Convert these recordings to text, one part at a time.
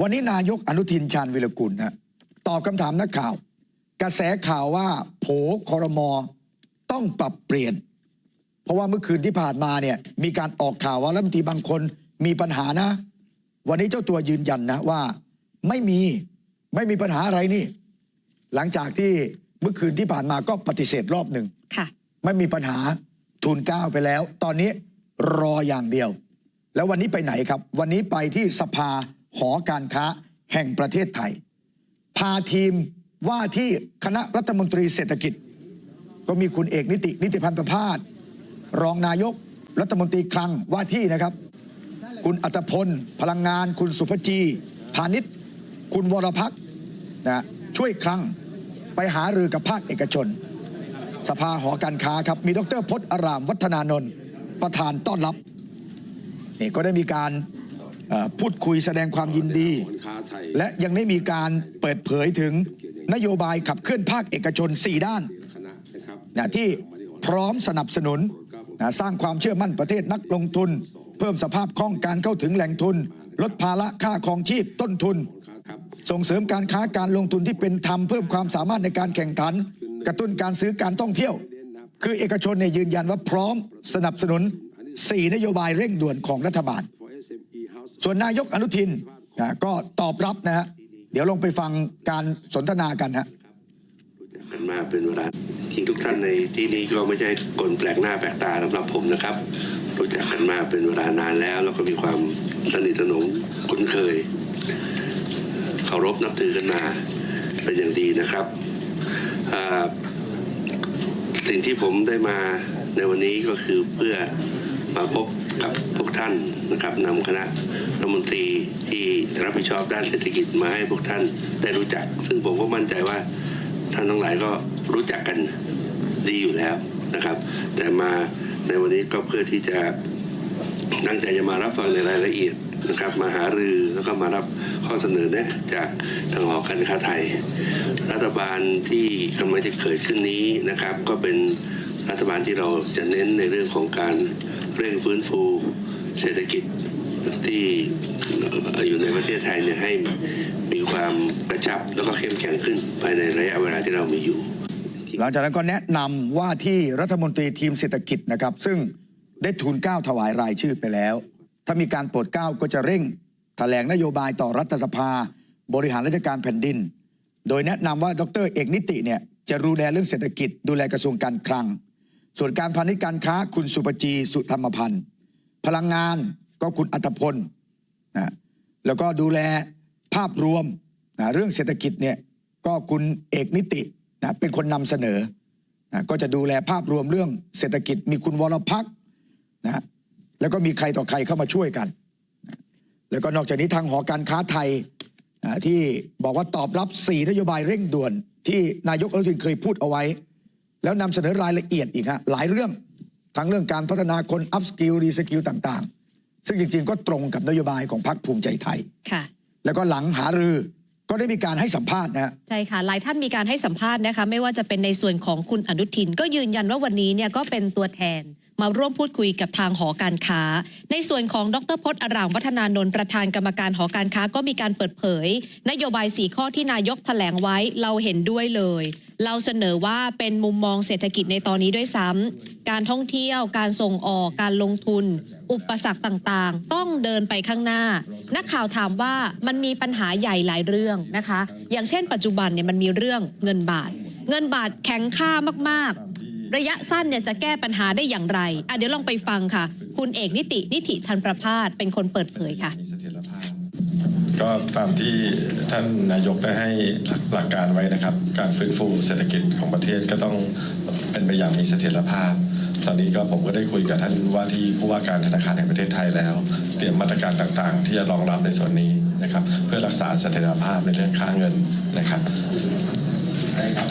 วันนี้นายกอนุทินชาญวิรกุลฮะตอบคำถามนักข่าว กระแสข่าวว่าโผคอรมอต้องปรับเปลี่ยน เพราะว่าเมื่อคืนที่ผ่านมาเนี่ยมีการออกข่าวว่ารัฐมนตรีบางคนมีปัญหานะ วันนี้เจ้าตัวยืนยันนะว่า ไม่มีไม่มีปัญหาอะไรนี่ หลังจากที่เมื่อคืนที่ผ่านมาก็ปฏิเสธรอบหนึ่งค่ะไม่มีปัญหาทุนเกล้าไปแล้ว ตอนนี้รออย่างเดียว แล้ววันนี้ไปไหนครับ วันนี้ไปที่สภา หอการค้าแห่งประเทศไทย พาทีมว่าที่คณะรัฐมนตรีเศรษฐกิจ ก็มีคุณเอกนิตินิติพันธ์ประพาสรองนายกรัฐมนตรีคลังว่าที่นะครับ คุณอัตพล พลังงาน คุณสุภจี พาณิชย์ คุณวรพักษ์นะช่วยคลังไปหารือกับภาคเอกชน สภาหอการค้าครับ มีดรพจน์อารามวัฒนานนท์ประธานต้อนรับนี่ก็ได้มีการ พูดคุยแสดงความยินดี และยังได้มีการเปิดเผยถึงนโยบายขับเคลื่อนภาคเอกชน 4 ด้านนะที่พร้อมสนับสนุนนะสร้างความเชื่อมั่นประเทศนักลงทุน เพิ่มสภาพคล่องการเข้าถึงแหล่งทุน ลดภาระค่าครองชีพต้นทุน ส่งเสริมการค้าการลงทุนที่เป็นธรรมเพิ่มความสามารถในการแข่งขัน กระตุ้นการซื้อการท่องเที่ยว คือเอกชนเนี่ยยืนยันว่าพร้อมสนับสนุน 4 นโยบายเร่งด่วนของรัฐบาล ส่วนนายกอนุทินนะก็ตอบรับนะฮะเดี๋ยวลงไปฟังการสนทนากันฮะกันมาเป็นเวลาจริงทุกท่านในที่นี้ก็ไม่ใช่คนแปลกหน้าแปลกตาสำหรับผมนะครับรู้จักกันมาเป็นเวลานานแล้วแล้วก็มีความสนิทสนมคุ้นเคยเคารพนับถือกันมาเป็นอย่างดีนะครับสิ่งที่ผมได้มาในวันนี้ก็คือเพื่อมาพบกับพวกท่านนะครับนำคณะ รัฐมนตรีที่รับผิดชอบด้านเศรษฐกิจมาให้พวกท่านได้รู้จัก ซึ่งผมก็มั่นใจว่าท่านทั้งหลายก็รู้จักกันดีอยู่แล้วนะครับ แต่มาในวันนี้ก็เพื่อที่จะตั้งใจจะมารับฟังในรายละเอียดนะครับมาหารือแล้วก็มารับข้อเสนอแนะจากทางหอการค้าไทย รัฐบาลที่กำลังจะเกิดขึ้นนี้นะครับ ก็เป็นรัฐบาลที่เราจะเน้นในเรื่องของการเร่งฟื้นฟูเศรษฐกิจ ที่อยู่ในประเทศไทยเนี่ยให้มีความกระชับแล้วก็เข้มแข็งขึ้นภายในระยะเวลาที่เรามีอยู่ หลังจากนั้นก็แนะนำว่าที่รัฐมนตรีทีมเศรษฐกิจนะครับ ซึ่งได้ทูลเกล้าถวายรายชื่อไปแล้ว ถ้ามีการโปรดเก้าก็จะเร่งแถลงนโยบายต่อรัฐสภา บริหารราชการแผ่นดิน โดยแนะนำว่าดรเอกนิติเนี่ยจะดูแลเรื่องเศรษฐกิจ ดูแลกระทรวงการคลัง ส่วนการพาณิชย์การค้าคุณสุปจีสุธรรมพันธ์พลังงาน ก็คุณอัตพลนะแล้วก็ดูแลภาพรวมนะเรื่องเศรษฐกิจเนี่ยก็คุณเอกนิตินะเป็นคนนำเสนอนะก็จะดูแลภาพรวมเรื่องเศรษฐกิจมีคุณวรพักษ์นะแล้วก็มีใครต่อใครเข้ามาช่วยกันนะแล้วก็นอกจากนี้ทางหอการค้าไทยนะที่บอกว่าตอบรับ 4 นโยบายเร่งด่วน ที่นายกอนุทินเคยพูดเอาไว้ แล้วนำเสนอรายละเอียดอีกฮะหลายเรื่องทั้งเรื่องการพัฒนาคนอัพสกิลรีสกิลต่าง ซึ่งจริงๆ ก็ตรงกับนโยบายของพรรคภูมิใจไทย ค่ะ แล้วก็หลังหารือก็ได้มีการให้สัมภาษณ์นะฮะ ใช่ค่ะ หลายท่านมีการให้สัมภาษณ์นะคะ ไม่ว่าจะเป็นในส่วนของคุณอนุทิน ก็ยืนยันว่าวันนี้เนี่ยก็เป็นตัวแทน มาร่วมพูดคุยกับทางหอการค้า ในส่วนของดรพจน์อารามวัฒนานนท์ประธานกรรมการหอการค้าก็มีการเปิดเผย นโยบายสีข้อที่นายกแถลงไว้เราเห็นด้วยเลย เราเสนอว่าเป็นมุมมองเศรษฐกิจในตอนนี้ด้วยซ้ำการท่องเที่ยว การส่งออก การลงทุน อุปสรรคต่างๆ ต้องเดินไปข้างหน้า นักข่าวถามว่ามันมีปัญหาใหญ่หลายเรื่องนะคะ อย่างเช่น ปัจจุบันเนี่ยมันมีเรื่องเงินบาท เงินบาทแข็งค่ามากๆ ระยะสั้นเนี่ยจะแก้ปัญหาได้อย่างไรอะเดี๋ยวลองไปฟังค่ะ คุณเอกนิตินิติทันประพาสเป็นคนเปิดเผยค่ะ ก็ตามที่ท่านนายกได้ให้หลักการไว้นะครับ การฟื้นฟูเศรษฐกิจของประเทศก็ต้องเป็นไปอย่างมีเสถียรภาพ ตอนนี้ก็ผมก็ได้คุยกับท่านว่าที่ผู้ว่าการธนาคารแห่งประเทศไทยแล้ว เตรียมมาตรการต่างๆ ที่จะรองรับในส่วนนี้นะครับ เพื่อรักษาเสถียรภาพในเรื่องค่าเงินนะครับ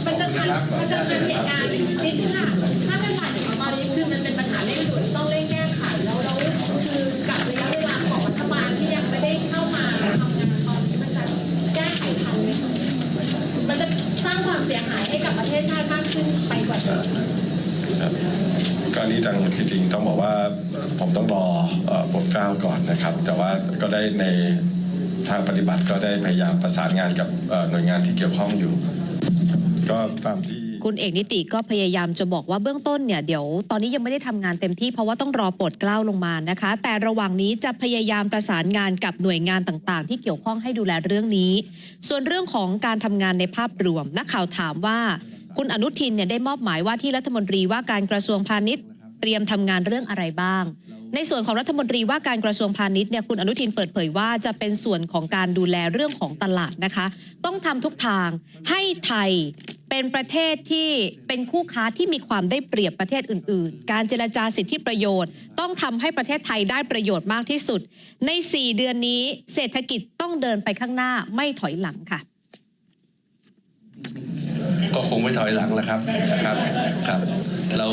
มันจะทันมันจะทันเหตุการณ์นิดนึงค่ะ เสียหายให้กับประเทศชาติมากขึ้นไปกว่าเดิมครับก็นี้ทางจริงๆต้องบอกว่าผมต้องรอเอ่อโปรดเกล้าก่อนนะครับ แต่ว่าก็ได้ในทางปฏิบัติก็ได้พยายามประสานงานกับหน่วยงานที่เกี่ยวข้องอยู่ ก็ตามที่ คุณเอกนิติก็พยายามจะบอกว่าเบื้องต้นเนี่ยเดี๋ยวตอนนี้ยังไม่ได้ทำงานเต็มที่เพราะว่าต้องรอโปรดเกล้าลงมานะคะ แต่ระหว่างนี้จะพยายามประสานงานกับหน่วยงานต่างๆ ที่เกี่ยวข้องให้ดูแลเรื่องนี้ ส่วนเรื่องของการทำงานในภาพรวมนักข่าวถามว่า คุณอนุทินเนี่ยได้มอบหมายว่าที่รัฐมนตรีว่าการกระทรวงพาณิชย์เตรียมทำงานเรื่องอะไรบ้าง ในส่วนของรัฐมนตรีว่าการกระทรวงพาณิชย์เนี่ยคุณอนุทินเปิดเผยว่าจะเป็นส่วนของการดูแลเรื่องของตลาดนะคะ ต้องทำทุกทางให้ไทย เป็นประเทศที่เป็นคู่ค้าที่มีความได้เปรียบประเทศอื่น ๆ การเจรจาสิทธิประโยชน์ ต้องทำให้ประเทศไทยได้ประโยชน์มากที่สุด ใน 4 เดือนนี้เศรษฐกิจต้องเดินไปข้างหน้าไม่ถอยหลังค่ะ ก็คงไม่ถอยหลังแล้วครับครับครับ เรา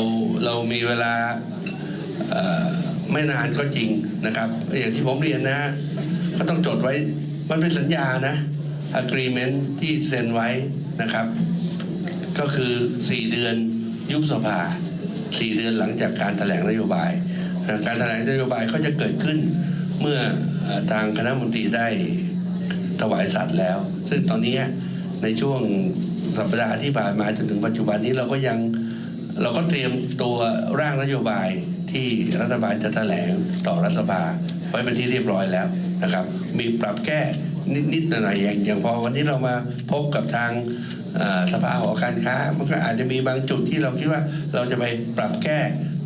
เรามีเวลาไม่นานก็จริงนะครับ อย่างที่ผมเรียนนะ ก็ต้องจดไว้มันเป็นสัญญานะ agreement ที่เซ็นไว้นะครับ ก็คือ 4 เดือนยุบสภา 4 เดือนหลังจากการแถลงนโยบาย การแถลงนโยบายก็จะเกิดขึ้นเมื่อทางคณะมนตรีได้ถวายสัตว์แล้ว ซึ่งตอนนี้ในช่วงสัปดาห์ที่ผ่านมาจนถึงปัจจุบันนี้เราก็ยังเราก็เตรียมตัวร่างนโยบายที่รัฐบาลจะแถลงต่อรัฐสภาไว้เป็นที่เรียบร้อยแล้วนะครับ มีปรับแก้นิดๆหน่อยๆอย่างอย่างพอวันนี้เรามาพบกับทาง สภาหอการค้า มันก็อาจจะมีบางจุดที่เราคิดว่าเราจะไปปรับแก้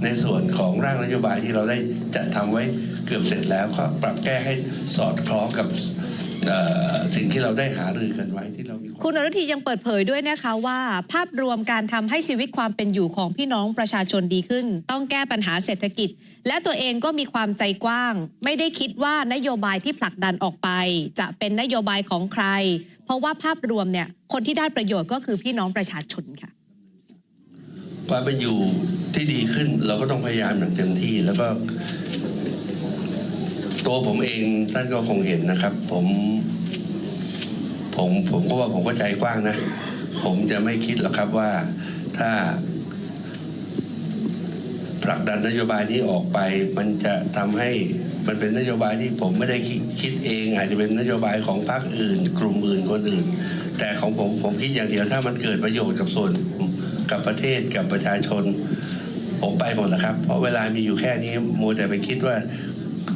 ในส่วนของร่างนโยบายที่เราได้จัดทำไว้เกือบเสร็จแล้วก็ปรับแก้ให้สอดคล้องกับ เอ่อสิ่งที่เราได้หารือกันไว้ที่เรามีวาม คุณอนุทินยังเปิดเผยด้วยนะคะว่า ภาพรวมการทำให้ชีวิตความเป็นอยู่ของพี่น้องประชาชนดีขึ้น ต้องแก้ปัญหาเศรษฐกิจ และตัวเองก็มีความใจกว้าง ไม่ได้คิดว่านโยบายที่ผลักดันออกไป จะเป็นนโยบายของใคร เพราะว่าภาพรวมเนี่ยคนที่ได้ประโยชน์ก็คือพี่น้องประชาชนค่ะ ความเป็นอยู่ที่ดีขึ้นเราก็ต้องพยายามอย่างเต็มที่ แล้วก็ ตัวผมเองท่านก็คงเห็นนะครับ ผมผมผมก็ว่าผมก็ใจกว้างนะ ผมจะไม่คิดหรอกครับว่าถ้าผลักดันนโยบายนี้ออกไป มันจะทำให้มันเป็นนโยบายที่ผมไม่ได้คิดคดเอง อาจจะเป็นนโยบายของพรรคอื่น กลุ่มอื่นคนอื่น แต่ของผมผมคิดอย่างเดียวถ้ามันเกิดประโยชน์กับส่วนกับประเทศกับประชาชน ผมไปหมดนะครับ เพราะเวลามีอยู่แค่นี้มัวแต่ไปคิดว่า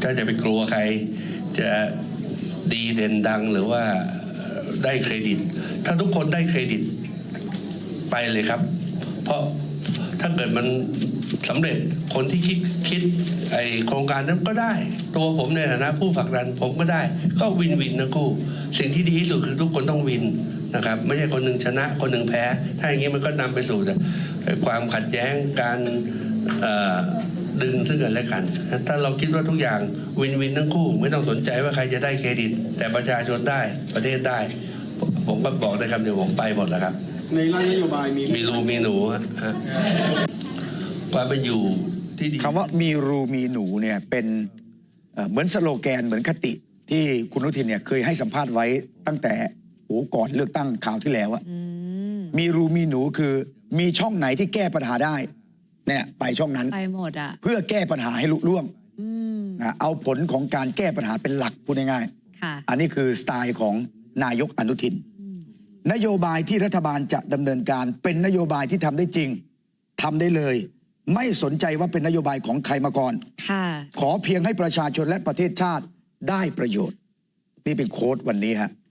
ถ้าจะไปกลัวใครจะดีเด่นดังหรือว่าได้เครดิต ถ้าทุกคนได้เครดิตไปเลยครับ เพราะถ้าเกิดมันสำเร็จคนที่คิดคิดไอโครงการนั้นก็ได้ ตัวผมในฐานะผู้ผลักดันผมก็ได้ ก็วินวินทั้งคู่สิ่งที่ดีที่สุดคือทุกคนต้องวินนะครับ ไม่ใช่คนหนึ่งชนะคนหนึ่งแพ้ ถ้าอย่างนี้มันก็นำไปสู่ความขัดแย้งการ ดึงซึ่งกันและกัน ถ้าเราคิดว่าทุกอย่างวินวินทั้งคู่ ไม่ต้องสนใจว่าใครจะได้เครดิต แต่ประชาชนได้ประเทศได้ ผมผมก็บอกได้คำเดียวผมไปหมดแล้วครับ ในร่างนโยบายมีมีรูมีหนูฮะฮะความเป็นอยู่ที่ดีคำว่ามีรูมีหนูเนี่ยเป็นเอ่อเหมือนสโลแกนเหมือนคติที่คุณอนุทินเนี่ยเคยให้สัมภาษณ์ไว้ตั้งแต่โอ้ก่อนเลือกตั้งข่าวที่แล้วอะอืมมีรูมีหนูคือ มีช่องไหนที่แก้ปัญหาได้ เนี่ยไปช่องนั้น ไปหมดอะ เพื่อแก้ปัญหาให้ลุล่วงอืม นะเอาผลของการแก้ปัญหาเป็นหลักพูดง่ายค่ะๆอันนี้คือสไตล์ของนายกอนุทิน อืมนโยบายที่รัฐบาลจะดำเนินการ เป็นนโยบายที่ทำได้จริงทำได้เลย ไม่สนใจว่าเป็นนโยบายของใครมาก่อน ค่ะ ขอเพียงให้ประชาชนและประเทศชาติได้ประโยชน์ นี่เป็นโค้ดวันนี้ฮะ